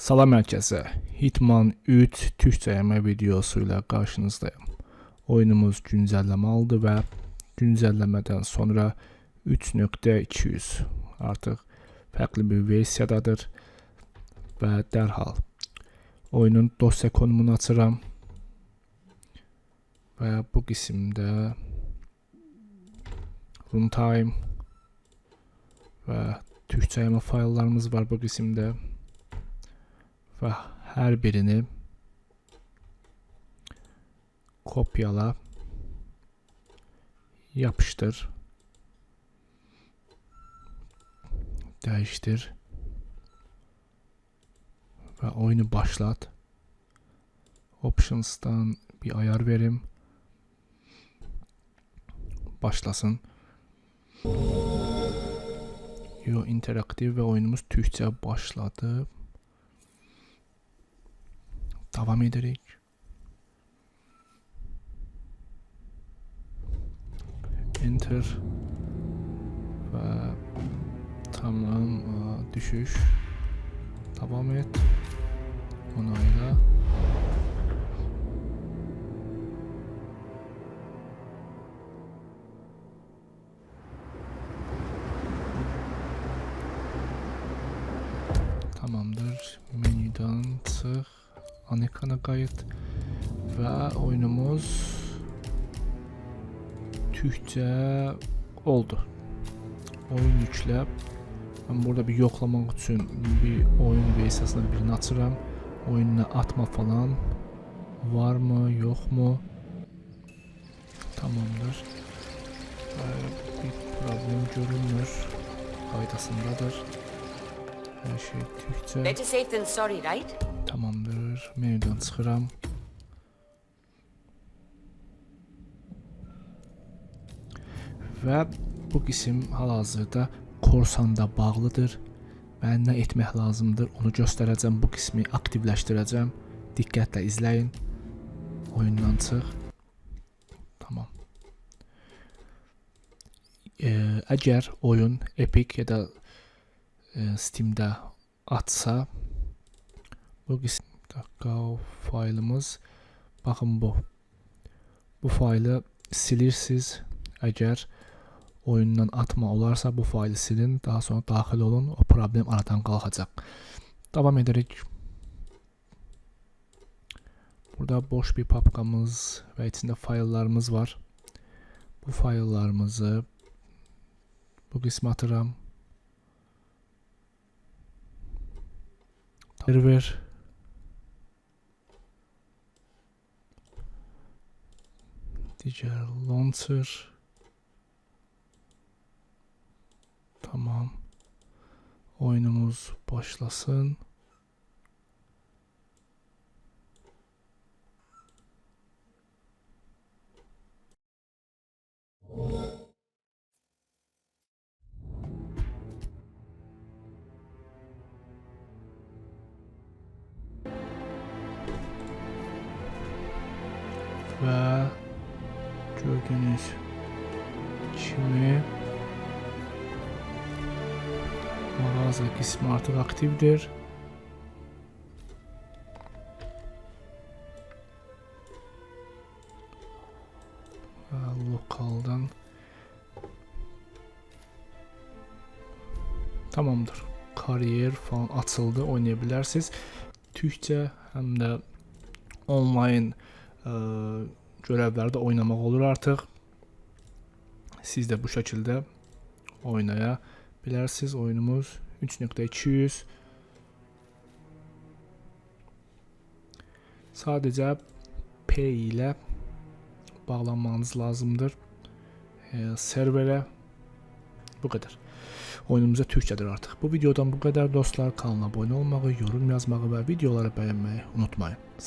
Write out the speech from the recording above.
Salam herkese. Hitman 3 Türkçe yeme videosuyla karşınızdayım. Oyunumuz güncelleme aldı ve güncellemeden sonra 3.200 artık farklı bir versiyadadır ve derhal oyunun dosya konumunu açıram ve bu kısımda runtime ve Türkçe yeme faillerimiz var bu kısımda ve her birini kopyala yapıştır değiştir ve oyunu başlat. Options'tan bir ayar verim. Başlasın. Yo interaktif ve oyunumuz Türkçe başladı devam ederek. Enter. Ve tamam aa, düşüş. Devam et. Onayla. Tamamdır. Menüden çık ana ekrana kayıt ve oyunumuz Türkçe oldu. Oyun yükle. Ben burada bir yoklamak için bir oyun versiyasını birini açıram. Oyununa atma falan var mı yok mu? Tamamdır. Ee, bir problem görünmür. Kaydasındadır. Her şey Türkçe. Better safe than sorry, right? Menüden çıxıram. Və bu qism hal-hazırda Korsanda bağlıdır və nə etmək lazımdır onu göstərəcəm. Bu qismi aktivləşdirəcəm. Diqqətlə izləyin. Oyundan çıx. Tamam. Ee, əgər oyun Epic ya da e, Steam'də atsa bu qism dakika o faylımız baxın bu. Bu faylı silirsiniz əgər oyundan atma olarsa bu faylı silin daha sonra daxil olun o problem aradan qalxacaq. Davam edərək burada boş bir papkamız və içində fayllarımız var. Bu fayllarımızı bu qismə atıram. Server Diğer launcher Tamam. Oyunumuz başlasın. Ve gördüğünüz kimi mağaza kısmı artık aktifdir. Lokaldan tamamdır. Kariyer falan açıldı oynayabilirsiniz. Türkçe hem de online e, görevlerde oynamak olur artık. Siz de bu şekilde oynayabilirsiniz. Oyunumuz 3.200 Sadece P ile bağlanmanız lazımdır. E, servere bu kadar. Oyunumuza Türkçedir artık. Bu videodan bu kadar dostlar. Kanala abone olmayı, yorum yazmayı ve videoları beğenmeyi unutmayın.